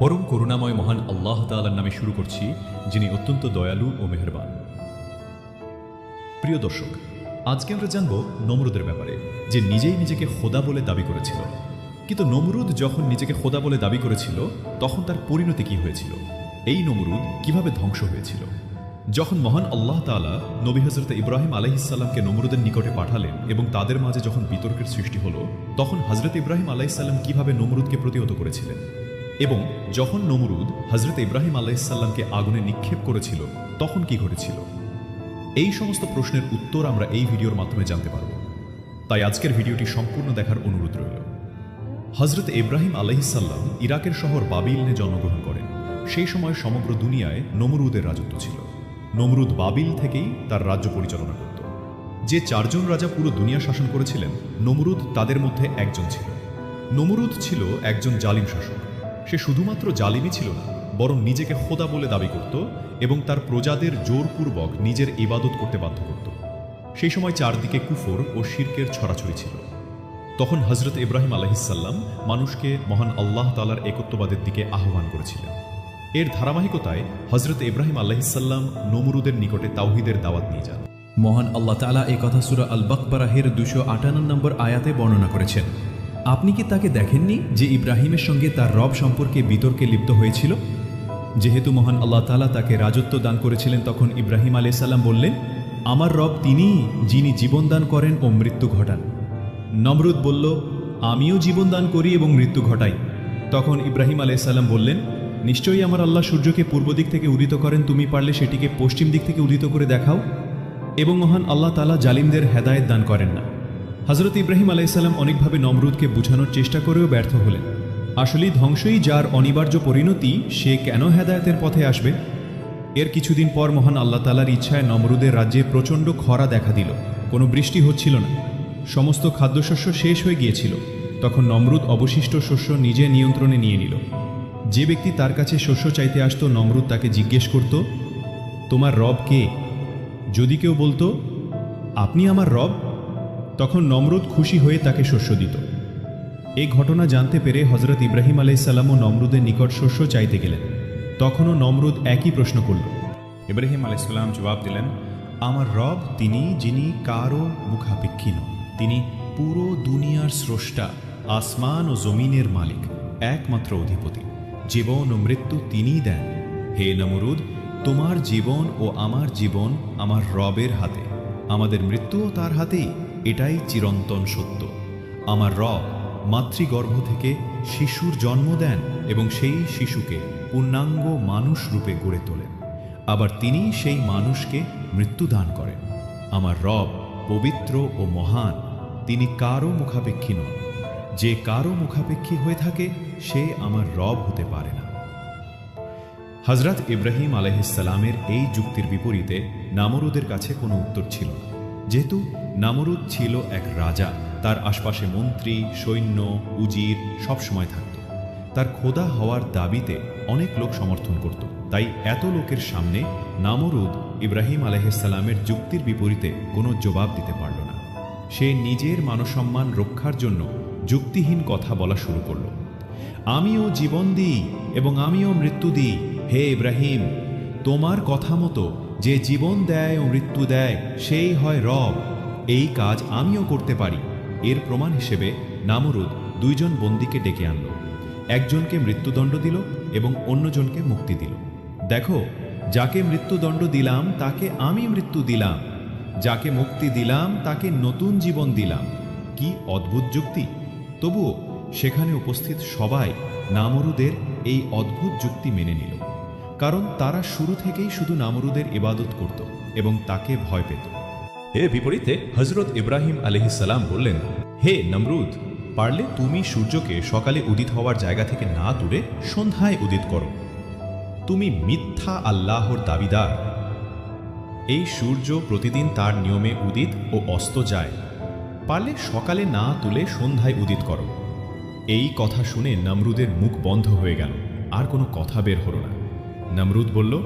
পরম করুণাময় মহান আল্লাহ তাআলার নামে শুরু করছি, যিনি অত্যন্ত দয়ালু ও মেহেরবান। প্রিয় দর্শক, আজকে আমরা জানব নমরুদের ব্যাপারে, যে নিজেই নিজেকে খোদা বলে দাবি করেছিল। কিন্তু নমরুদ যখন নিজেকে খোদা বলে দাবি করেছিল, তখন তার পরিণতি কি হয়েছিল? এই নমরুদ কীভাবে ধ্বংস হয়েছিল? যখন মহান আল্লাহ তাআলা নবী হজরত ইব্রাহিম আলাইহিসাল্লামকে নমরুদের নিকটে পাঠালেন এবং তাদের মাঝে যখন বিতর্কের সৃষ্টি হলো, তখন হজরত ইব্রাহিম আলাইসাল্লাম কীভাবে নমরুদকে প্রতিহত করেছিলেন? এবং যখন নমরুদ হজরত ইব্রাহিম আলাইসাল্লামকে আগুনে নিক্ষেপ করেছিল, তখন কি ঘটেছিল? এই সমস্ত প্রশ্নের উত্তর আমরা এই ভিডিওর মাধ্যমে জানতে পারব। তাই আজকের ভিডিওটি সম্পূর্ণ দেখার অনুরোধ রইল। হজরত ইব্রাহিম আলহিসাল্লাম ইরাকের শহর বাবিলনে জন্মগ্রহণ করেন। সেই সময় সমগ্র দুনিয়ায় নমরুদের রাজত্ব ছিল। নমরুদ বাবিল থেকেই তার রাজ্য পরিচালনা করত। যে চারজন রাজা পুরো দুনিয়া শাসন করেছিলেন, নমরুদ তাদের মধ্যে একজন ছিল। নমরুদ ছিল একজন জালিম শাসক। সে শুধুমাত্র জালিমই ছিল না, বরং নিজেকে খোদা বলে দাবি করত এবং তার প্রজাদের জোরপূর্বক নিজের ইবাদত করতে বাধ্য করত। সেই সময় চারদিকে কুফর ও শির্কের ছড়াছড়ি ছিল। তখন হজরত ইব্রাহিম আলহিসাল্লাম মানুষকে মহান আল্লাহ তালার একত্ববাদের দিকে আহ্বান করেছিলেন। এর ধারাবাহিকতায় হজরত ইব্রাহিম আলহিসাল্লাম নমরুদের নিকটে তাওহিদের দাওয়াত নিয়ে যান। মহান আল্লাহ তালা এ কথা সুরা আল বাকবারাহের দুশো আটান্ন নম্বর আয়াতে বর্ণনা করেছেন আপনি কি তাকে দেখেননি যে ইব্রাহিমের সঙ্গে তার রব সম্পর্কে বিতর্কে লিপ্ত হয়েছিল? যেহেতু মহান আল্লাহ তালা তাকে রাজত্ব দান করেছিলেন, তখন ইব্রাহিম আলাইসাল্লাম বললেন, আমার রব তিনিই যিনি জীবন দান করেন ও মৃত্যু ঘটান। নমরুদ বলল, আমিও জীবন দান করি এবং মৃত্যু ঘটাই। তখন ইব্রাহিম আলাইসাল্লাম বললেন, নিশ্চয়ই আমার আল্লাহ সূর্যকে পূর্ব দিক থেকে উদিত করেন, তুমি পারলে সেটিকে পশ্চিম দিক থেকে উদিত করে দেখাও। এবং মহান আল্লাহ তালা জালিমদের হেদায়েত দান করেন না। হজরত ইব্রাহিম আলাইসাল্লাম অনেকভাবে নমরুদকে বোঝানোর চেষ্টা করেও ব্যর্থ হলেন। আসলেই ধ্বংসই যার অনিবার্য পরিণতি, সে কেন হেদায়তের পথে আসবে? এর কিছুদিন পর মহান আল্লাহ তালার ইচ্ছায় নমরুদের রাজ্যে প্রচণ্ড খরা দেখা দিল। কোনো বৃষ্টি হচ্ছিল না। সমস্ত খাদ্যশস্য শেষ হয়ে গিয়েছিল। তখন নমরুদ অবশিষ্ট শস্য নিজে নিয়ন্ত্রণে নিয়ে নিল। যে ব্যক্তি তার কাছে শস্য চাইতে আসতো, নমরুদ তাকে জিজ্ঞেস করত, তোমার রব কে? যদি কেউ বলতো, আপনি আমার রব? তখন নমরুদ খুশি হয়ে তাকে শস্য দিত। এই ঘটনা জানতে পেরে হজরত ইব্রাহিম আলাইসাল্লামও নমরুদের নিকট শস্য চাইতে গেলেন। তখনও নমরুদ একই প্রশ্ন করল। ইব্রাহিম আলাইসাল্লাম জবাব দিলেন, আমার রব তিনি যিনি কারও মুখাপেক্ষী নন। তিনি পুরো দুনিয়ার স্রষ্টা, আসমান ও জমিনের মালিক, একমাত্র অধিপতি। জীবন ও মৃত্যু তিনিই দেন। হে নমরুদ, তোমার জীবন ও আমার জীবন আমার রবের হাতে। আমাদের মৃত্যুও তার হাতেই। এটাই চিরন্তন সত্য। আমার রব মাতৃগর্ভ থেকে শিশুর জন্ম দেন এবং সেই শিশুকে পূর্ণাঙ্গ মানুষ রূপে গড়ে তোলেন। আবার তিনি সেই মানুষকে মৃত্যু দান করেন। আমার রব পবিত্র ও মহান, তিনি কারও মুখাপেক্ষী নন। যে কারও মুখাপেক্ষী হয়ে থাকে, সে আমার রব হতে পারে না। হজরত ইব্রাহিম আলহিসাল্লামের এই যুক্তির বিপরীতে নামরুদের কাছে কোনো উত্তর ছিল না। যেহেতু নামরুদ ছিল এক রাজা, তার আশপাশে মন্ত্রী, সৈন্য, উজির সবসময় থাকত। তার খোদা হওয়ার দাবিতে অনেক লোক সমর্থন করত। তাই এত লোকের সামনে নামরুদ ইব্রাহিম আলহিসাল্লামের যুক্তির বিপরীতে কোনো জবাব দিতে পারল না। সে নিজের মানসম্মান রক্ষার জন্য যুক্তিহীন কথা বলা শুরু করল। আমিও জীবন দিই এবং আমিও মৃত্যু দিই, হে ইব্রাহিম, তোমার কথা মতো যে জীবন দেয় ও মৃত্যু দেয়, সেই হয় রব। এই কাজ আমিও করতে পারি। এর প্রমাণ হিসেবে নামরুদ দুইজন বন্দীকে ডেকে আনল। একজনকে মৃত্যুদণ্ড দিল এবং অন্যজনকে মুক্তি দিল। দেখো, যাকে মৃত্যুদণ্ড দিলাম, তাকে আমি মৃত্যু দিলাম। যাকে মুক্তি দিলাম, তাকে নতুন জীবন দিলাম। কি অদ্ভুত যুক্তি! তবুও সেখানে উপস্থিত সবাই নামরুদের এই অদ্ভুত যুক্তি মেনে নিল। কারণ তারা শুরু থেকেই শুধু নামরুদের ইবাদত করত এবং তাকে ভয় পেত। এর বিপরীতে হজরত ইব্রাহিম আলহিসাল্লাম বললেন, হে নমরুদ, পারলে তুমি সূর্যকে সকালে উদিত হওয়ার জায়গা থেকে না তুলে সন্ধ্যায় উদিত করো। তুমি মিথ্যা আল্লাহর দাবিদার। এই সূর্য প্রতিদিন তার নিয়মে উদিত ও অস্ত যায়। পারলে সকালে না তুলে সন্ধ্যায় উদিত করো। এই কথা শুনে নমরুদের মুখ বন্ধ হয়ে গেল, আর কোনো কথা বের হলো না। নমরুদ বলল,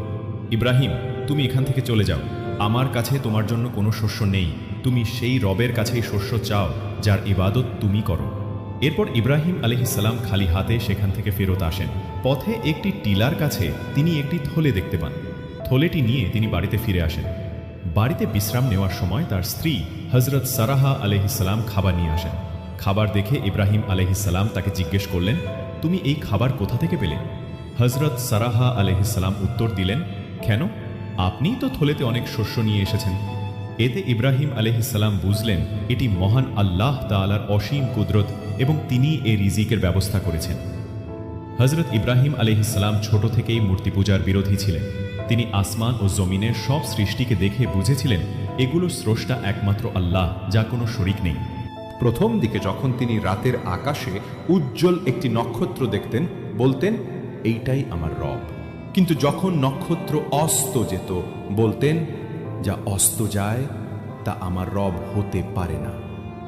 ইব্রাহিম, তুমি এখান থেকে চলে যাও। আমার কাছে তোমার জন্য কোনো শস্য নেই। তুমি সেই রবের কাছেই শস্য চাও, যার ইবাদত তুমি করো। এরপর ইব্রাহিম আলহিসাল্লাম খালি হাতে সেখান থেকে ফেরত আসেন। পথে একটি টিলার কাছে তিনি একটি থলে দেখতে পান। থলেটি নিয়ে তিনি বাড়িতে ফিরে আসেন। বাড়িতে বিশ্রাম নেওয়ার সময় তার স্ত্রী হজরত সারাহা আলহিসাল্লাম খাবার নিয়ে আসেন। খাবার দেখে ইব্রাহিম আলহিসাল্লাম তাকে জিজ্ঞেস করলেন, তুমি এই খাবার কোথা থেকে পেলে? হজরত সারাহা আলহিসাল্লাম উত্তর দিলেন, কেন? আপনিই তো থলেতে অনেক শস্য নিয়ে এসেছেন। এতে ইব্রাহিম আলহিসাল্লাম বুঝলেন, এটি মহান আল্লাহ তালার অসীম কুদরত এবং তিনি এ রিজিকের ব্যবস্থা করেছেন। হজরত ইব্রাহিম আলহিসাল্লাম ছোট থেকেই মূর্তি পূজার বিরোধী ছিলেন। তিনি আসমান ও জমিনের সব সৃষ্টিকে দেখে বুঝেছিলেন, এগুলো স্রষ্টা একমাত্র আল্লাহ, যা কোনো শরিক নেই। প্রথম দিকে যখন তিনি রাতের আকাশে উজ্জ্বল একটি নক্ষত্র দেখতেন, বলতেন এইটাই আমার রব। কিন্তু যখন নক্ষত্র অস্ত যেত, বলতেন, যা অস্ত যায়, তা আমার রব হতে পারে না।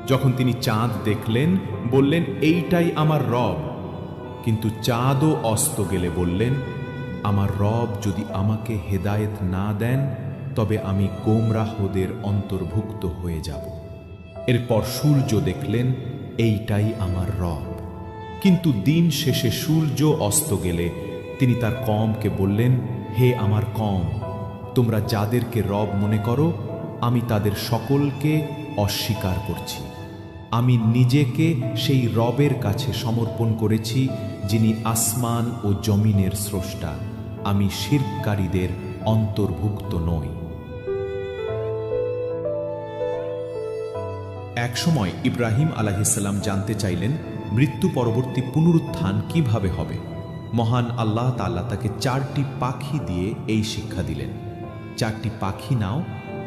যখন তিনি চাঁদ দেখলেন, বললেন, এইটাই আমার রব। কিন্তু চাঁদও অস্ত গেলে বললেন, আমার রব যদি আমাকে হেদায়েত না দেন, তবে আমি গোমরাহদের অন্তর্ভুক্ত হয়ে যাব। এরপর সূর্য দেখলেন, এইটাই আমার রব। কিন্তু দিন শেষে সূর্য অস্ত গেলে তিনি তার কমকে বললেন, হে আমার কম, তোমরা যাদেরকে রব মনে করো, আমি তাদের সকলকে অস্বীকার করছি। আমি নিজেকে সেই রবের কাছে সমর্পণ করেছি, যিনি আসমান ও জমিনের স্রষ্টা। আমি শিরকারীদের অন্তর্ভুক্ত নই। একসময় ইব্রাহিম আলাহিসাল্লাম জানতে চাইলেন মৃত্যু পরবর্তী পুনরুত্থান কীভাবে হবে। মহান আল্লাহ তাল্লাহ তাকে চারটি পাখি দিয়ে এই শিক্ষা দিলেন। চারটি পাখি নাও,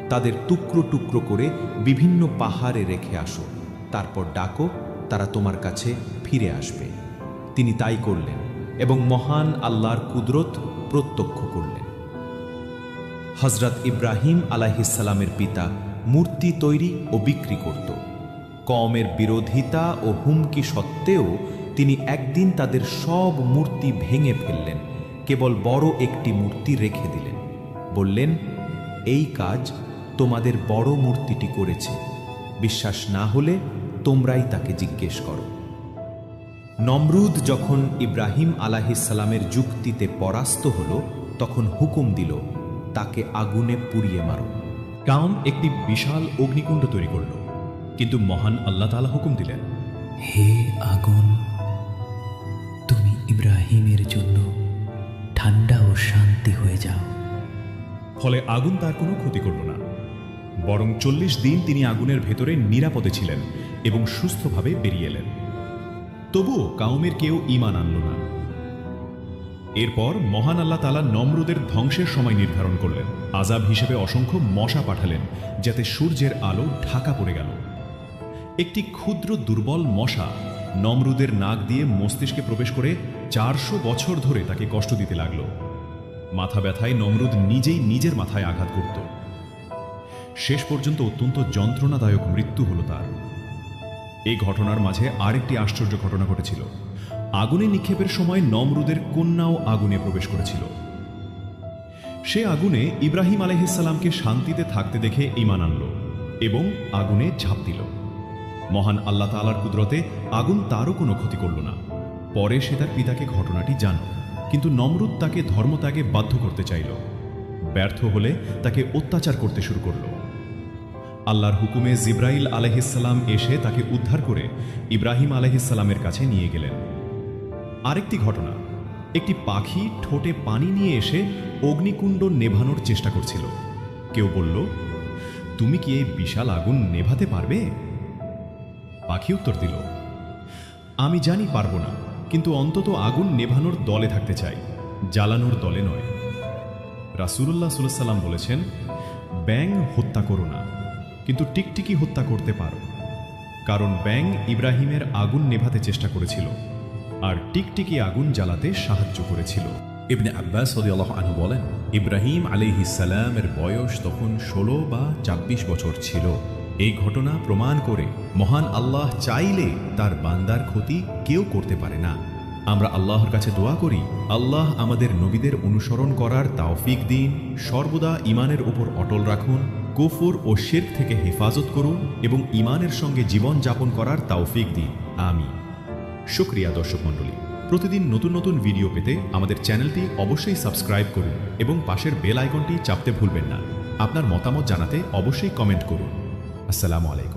তাদের টুকরো টুকরো করে বিভিন্ন পাহাড়ে রেখে আসো। তারপর ডাকো, তারা তোমার কাছে ফিরে আসবে। তিনি তাই করলেন এবং মহান আল্লাহর কুদরত প্রত্যক্ষ করলেন। হজরত ইব্রাহিম আলাহিসাল্লামের পিতা মূর্তি তৈরি ও বিক্রি করত। কমের বিরোধিতা ও হুমকি সত্ত্বেও তিনি একদিন তাদের সব মূর্তি ভেঙে ফেললেন, কেবল বড় একটি মূর্তি রেখে দিলেন। বললেন, এই কাজ তোমাদের বড় মূর্তিটি করেছে। বিশ্বাস না হলে তোমরাই তাকে জিজ্ঞেস করো। নমরুদ যখন ইব্রাহিম আলাহিসাল্লামের যুক্তিতে পরাস্ত হল, তখন হুকুম দিল, তাকে আগুনে পুড়িয়ে মারো। কাউম একটি বিশাল অগ্নিকুণ্ড তৈরি করল। কিন্তু মহান আল্লাহ তালা হুকুম দিলেন হে আগুন তুমি ইব্রাহিমের জন্য ঠান্ডা ও শান্তি হয়ে যাও। ফলে আগুন তার কোনো ক্ষতি করল না। বরং চল্লিশ দিন তিনি আগুনের ভেতরে নিরাপদে ছিলেন এবং সুস্থভাবে বেরিয়ে এলেন। তবুও কাউমের কেউ ইমান আনল না। এরপর মহান আল্লাহ তালা নমরুদের ধ্বংসের সময় নির্ধারণ করলেন। আজাব হিসেবে অসংখ্য মশা পাঠালেন, যাতে সূর্যের আলো ঢাকা পড়ে গেল। একটি ক্ষুদ্র দুর্বল মশা নমরুদের নাক দিয়ে মস্তিষ্কে প্রবেশ করে চারশো বছর ধরে তাকে কষ্ট দিতে লাগল। মাথা ব্যথায় নমরুদ নিজেই নিজের মাথায় আঘাত করত। শেষ পর্যন্ত অত্যন্ত যন্ত্রণাদায়ক মৃত্যু হল তার। এই ঘটনার মাঝে আরেকটি আশ্চর্য ঘটনা ঘটেছিল। আগুনে নিক্ষেপের সময় নমরুদের কন্যাও আগুনে প্রবেশ করেছিল। সে আগুনে ইব্রাহিম আলহিসাল্লামকে শান্তিতে থাকতে দেখে ইমান আনল এবং আগুনে ঝাঁপ দিল। মহান আল্লাহ তালার কুদরতে আগুন তারও কোনো ক্ষতি করল না। পরে সে তার পিতাকে ঘটনাটি জান কিন্তু নমরুদ তাকে ধর্মত্যাগে বাধ্য করতে চাইল। ব্যর্থ হলে তাকে অত্যাচার করতে শুরু করল। আল্লাহর হুকুমে জিব্রাইল আলহিসাল্লাম এসে তাকে উদ্ধার করে ইব্রাহিম আলহিসাল্লামের কাছে নিয়ে গেলেন। আরেকটি ঘটনা। একটি পাখি ঠোঁটে পানি নিয়ে এসে অগ্নিকুণ্ড নেভানোর চেষ্টা করছিল। কেউ বলল, তুমি কি এই বিশাল আগুন নেভাতে পারবে? পাখি উত্তর দিল, আমি জানি পারব না, কিন্তু অন্তত আগুন নেভানোর দলে থাকতে চাই, জ্বালানোর দলে নয়। রাসুল্লাহ সাল্লাম বলেছেন ব্যাং হত্যা করো না, কিন্তু টিকটিকি হত্যা করতে পারো। কারণ ব্যাং ইব্রাহিমের আগুন নেভাতে চেষ্টা করেছিল। আর টিকটিকি আগুন জ্বালাতে সাহায্য করেছিল। ইবনে আব্বাস সদিয়াল্লাহ আনু বলেন, ইব্রাহিম আলিহিসাল্লামের বয়স তখন ষোলো বা ২৬ বছর ছিল। এই ঘটনা প্রমাণ করে মহান আল্লাহ চাইলে তার বান্দার ক্ষতি কেউ করতে পারে না। আমরা আল্লাহর কাছে দোয়া করি, আল্লাহ আমাদের নবীদের অনুসরণ করার তাওফিক দিন, সর্বদা ইমানের উপর অটল রাখুন, কুফর ও শের থেকে হেফাজত করুন এবং ইমানের সঙ্গে জীবন যাপন করার তাওফিক দিন। আমি শুক্রিয়া, দর্শক মণ্ডলী। প্রতিদিন নতুন নতুন ভিডিও পেতে আমাদের চ্যানেলটি অবশ্যই সাবস্ক্রাইব করুন এবং পাশের বেল আইকনটি চাপতে ভুলবেন না। আপনার মতামত জানাতে অবশ্যই কমেন্ট করুন। আসসালামু আলাইকুম।